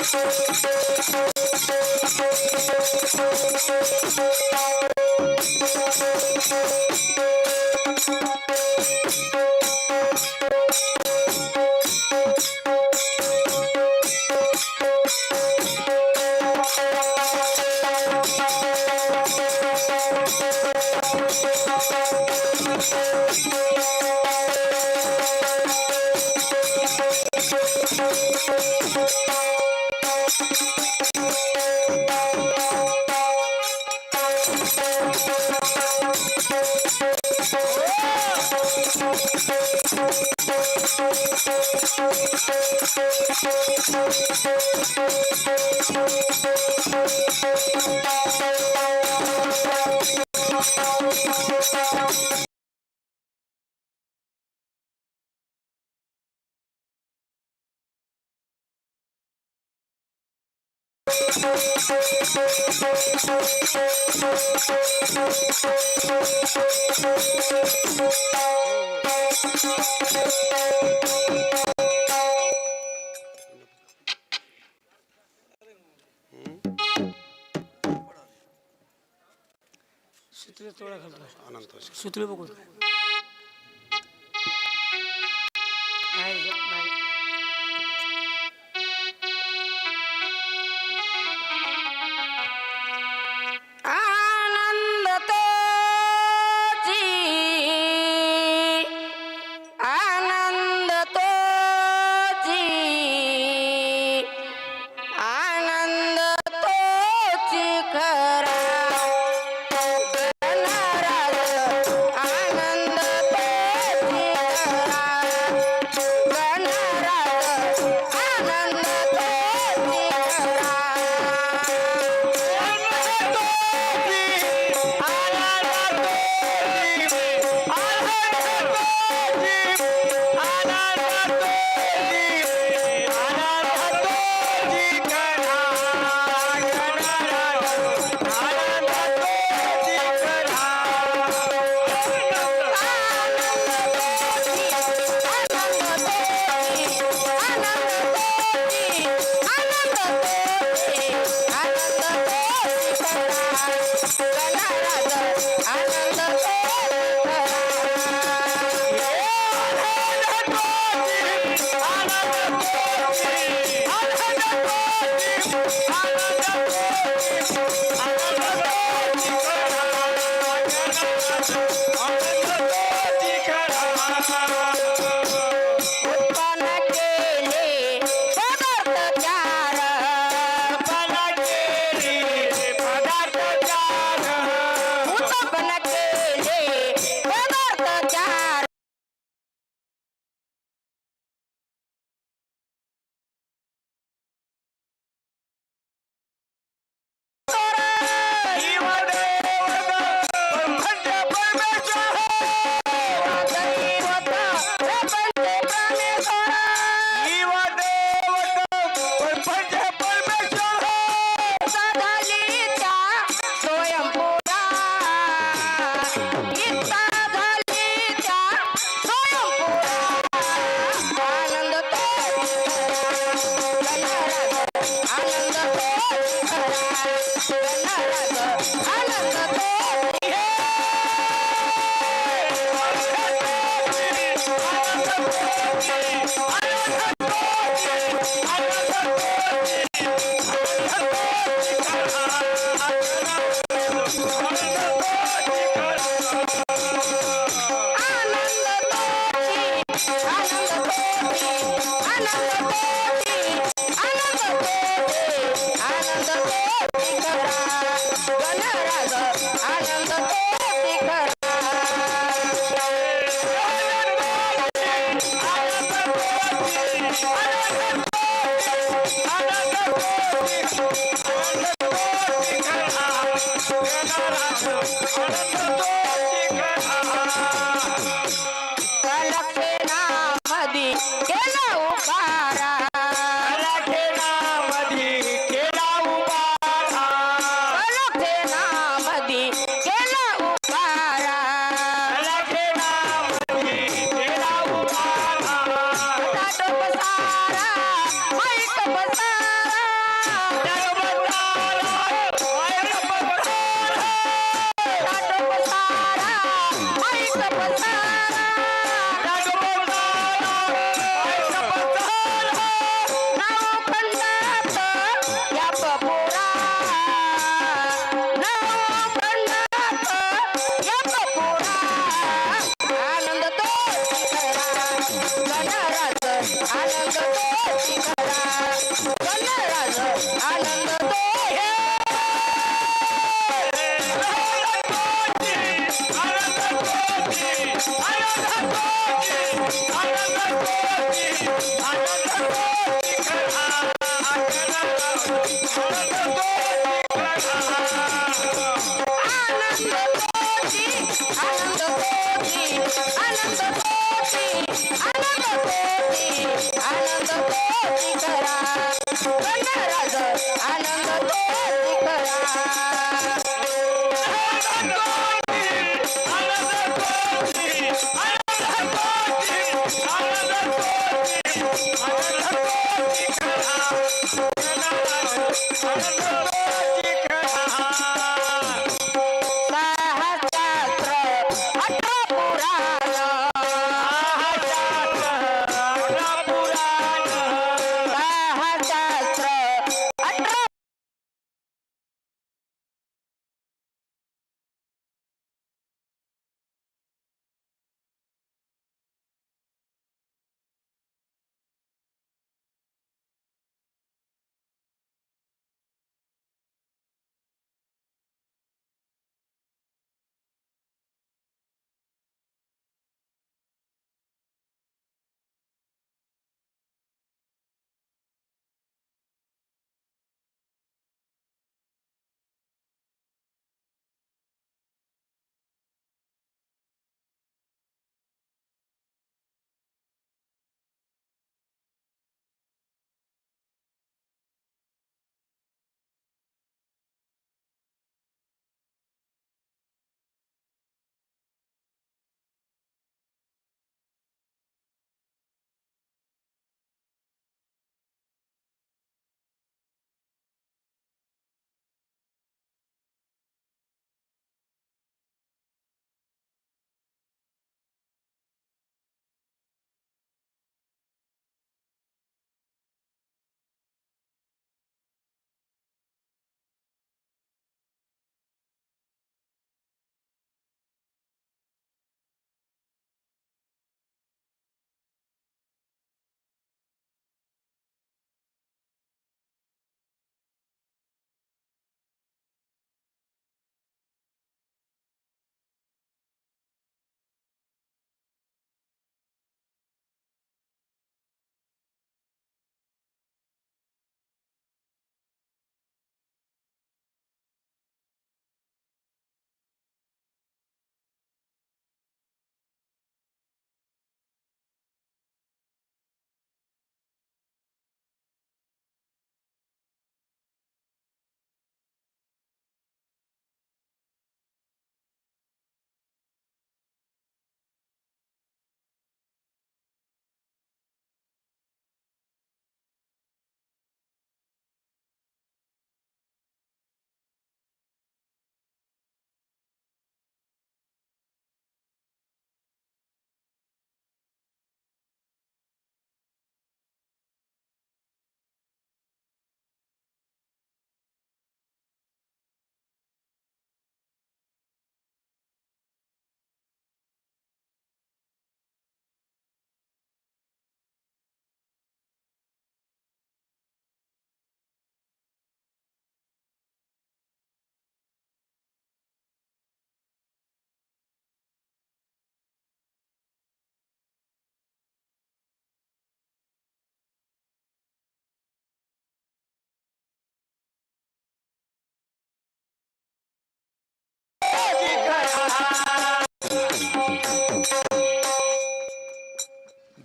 Thank so so so so so सुत्रे तोडा घालतो. अनंत सुत्रे बघू Forever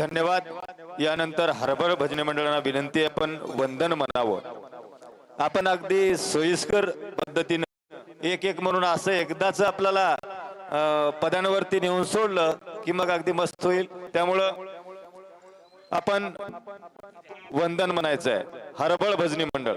धन्यवाद. यानंतर हरभर भजनी मंडळांना विनंती आहे आपण वंदन म्हणावं. आपण अगदी सोयीस्कर पद्धतीनं एक एक म्हणून असं एकदाच आपल्याला पदांवरती नेऊन सोडलं की मग अगदी मस्त होईल. त्यामुळं आपण वंदन म्हणायचं आहे हरबळ भजनी मंडळ.